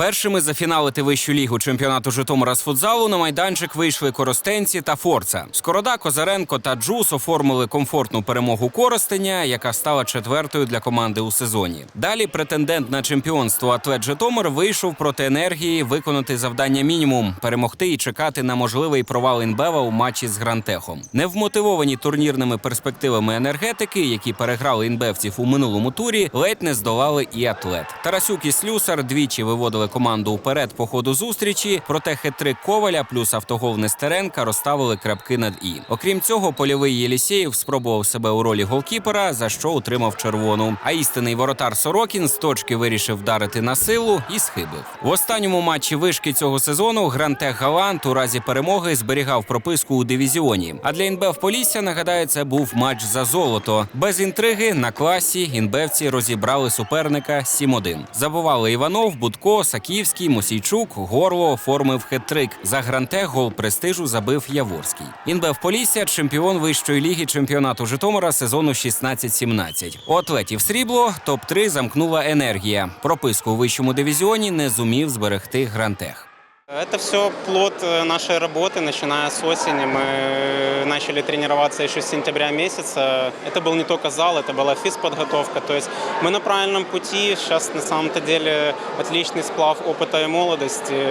Першими зафіналити вищу лігу чемпіонату Житомира з футзалу на майданчик вийшли Коростенці та Форца. Скорода, Козаренко та Джус оформили комфортну перемогу Коростеня, яка стала четвертою для команди у сезоні. Далі претендент на чемпіонство атлет Житомир вийшов проти енергії виконати завдання мінімум перемогти і чекати на можливий провал Інбева у матчі з Грантехом. Невмотивовані турнірними перспективами енергетики, які переграли інбевців у минулому турі, ледь не здолали і атлет. Тарасюк і Слюсар двічі виводили команду уперед по ходу зустрічі, проте хитрик Коваля плюс автогол Нестеренка розставили крапки над і. Окрім цього, польовий Єлісєєв спробував себе у ролі голкіпера, за що отримав червону. А істинний воротар Сорокін з точки вирішив вдарити на силу і схибив. В останньому матчі вишки цього сезону Грантех Галант у разі перемоги зберігав прописку у дивізіоні. А для інбев Полісся нагадаю, це був матч за золото. Без інтриги на класі інбевці розібрали суперника 7-1. Забували Іванов, Будко, Саківський, Мосійчук, Горло оформив хет-трик. За гранте гол престижу забив Яворський. Інбев Полісся чемпіон вищої ліги чемпіонату Житомира сезону 16-17. У атлетів срібло топ 3 замкнула енергія. Прописку у вищому дивізіоні не зумів зберегти Грантех. Это все плод э, нашей работы, начиная с осени. Мы начали тренироваться еще с сентября месяца. Это был не только зал, это была физподготовка. То есть мы на правильном пути. Сейчас на самом-то деле отличный сплав опыта и молодости.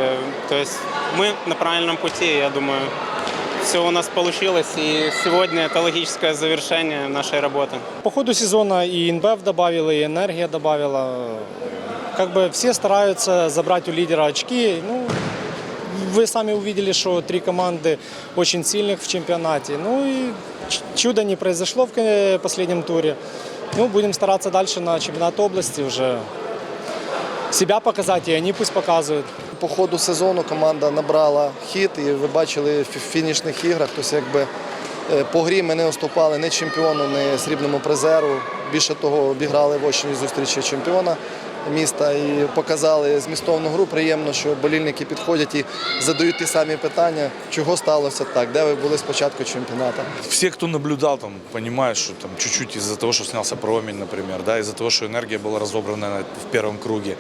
То есть мы на правильном пути, я думаю. Все у нас получилось, и сегодня это логическое завершение нашей работы. По ходу сезона и ИНБФ добавила, и Энергия добавила. Как бы все стараются забрать у лидера очки. Ну, вы сами увидели, что три команды очень сильных в чемпионате. Ну и ч- чудо не произошло в э, последнем туре. Ну, будем стараться дальше на чемпионат области уже себя показать, и они пусть показывают. По ходу сезону команда набрала хід, і ви бачили в фінішних іграх. Тобто, якби е, по грі ми не уступали ні чемпіону, ні срібному призеру. Більше того, обіграли в очній зустрічі чемпіона міста і показали змістовну гру. Приємно, що болільники підходять і задають ті самі питання, чого сталося так, де ви були з початку чемпіонату. Все, кто наблюдал, там, понимают, что там чуть-чуть из-за того, что снялся промень, например, да, из-за того, что энергия была разобрана на- в первом круге,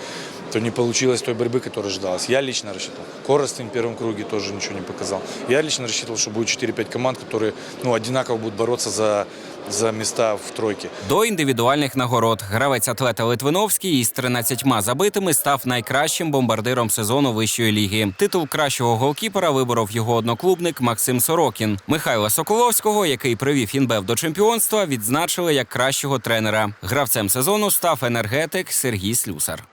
то не получилось той борьбы, которая ждалась. Я лично рассчитывал. Коростень в первом круге тоже ничего не показал. Я лично рассчитывал, что будет 4-5 команд, которые ну, одинаково будут бороться за, за места в тройке. До індивідуальних нагород гравець атлета Литвиновський із 13 забитими став найкращим бомбардиром сезону вищої ліги. Титул кращого голкіпера виборов його одноклубник Максим Сорокін. Михайла Соколовського, який привів інбев до чемпіонства, відзначили як кращого тренера. Гравцем сезону став енергетик Сергій Слюсар.